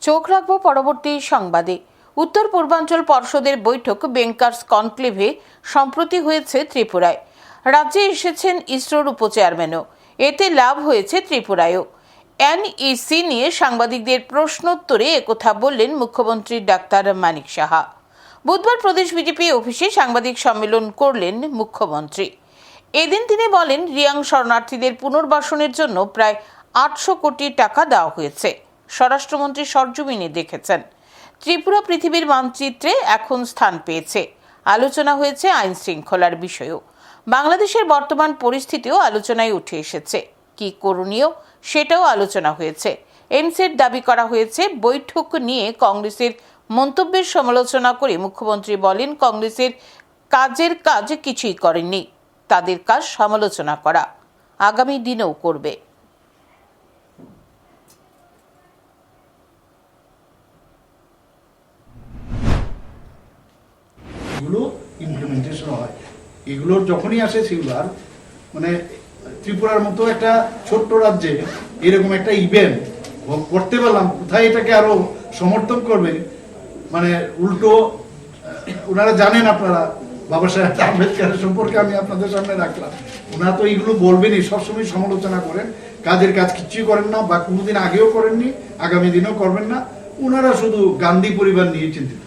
চোখ রাখব পরবর্তী সংবাদে। উত্তর পূর্বাঞ্চল পর্ষদের বৈঠক বেঙ্কার্স কনক্লেভে সম্প্রতি হয়েছে ত্রিপুরায়। রাজ্যে এসেছেন ইসরোর উপচেয়ারম্যানও। এতে লাভ হয়েছে ত্রিপুরায়ও। এনইসি নিয়ে সাংবাদিকদের প্রশ্নোত্তরে একথা বললেন মুখ্যমন্ত্রী ডাক্তার মানিক সাহা। বুধবার প্রদেশ বিজেপি অফিসে সাংবাদিক সম্মেলন করলেন মুখ্যমন্ত্রী। এদিন তিনি বলেন, রিয়াং শরণার্থীদের পুনর্বাসনের জন্য প্রায় আটশো কোটি টাকা দেওয়া হয়েছে। স্বরাষ্ট্রমন্ত্রী সরজমিনে দেখেছেন। ত্রিপুরা পৃথিবীর মানচিত্রে এখন স্থান পেয়েছে। আলোচনা হয়েছে আইন শৃঙ্খলার বিষয়েও। বাংলাদেশের বর্তমান পরিস্থিতিও আলোচনায় উঠে এসেছে। কি করণীয় সেটাও আলোচনা হয়েছে। এমসেট দাবি করা হয়েছে, বৈঠক নিয়ে কংগ্রেসের মন্তব্যের সমালোচনা করে মুখ্যমন্ত্রী বলেন, কংগ্রেসের কাজের কাজ কিছুই করেননি। তাদের কাজ সমালোচনা করা। আগামী দিনেও করবে। ইমপ্লিমেন্টেশন হয়। এগুলোর যখনই আসে সেগুলার মানে ত্রিপুরার মতো একটা ছোট্ট রাজ্যে এরকম একটা ইভেন্ট করতে পারলাম, কোথায় এটাকে আরও সমর্থন করবে? মানে উল্টো ওনারা জানেন আপনারা, বাবা সাহেব আম্বেদকার সম্পর্কে আমি আপনাদের সামনে রাখলাম। ওনারা তো এইগুলো বলবেনই, সবসময় সমালোচনা করেন, কাজের কাজ কিচ্ছুই করেন না বা কোনোদিন আগেও করেননি, আগামী দিনেও করবেন না। ওনারা শুধু গান্ধী পরিবার নিয়ে চিন্তিত।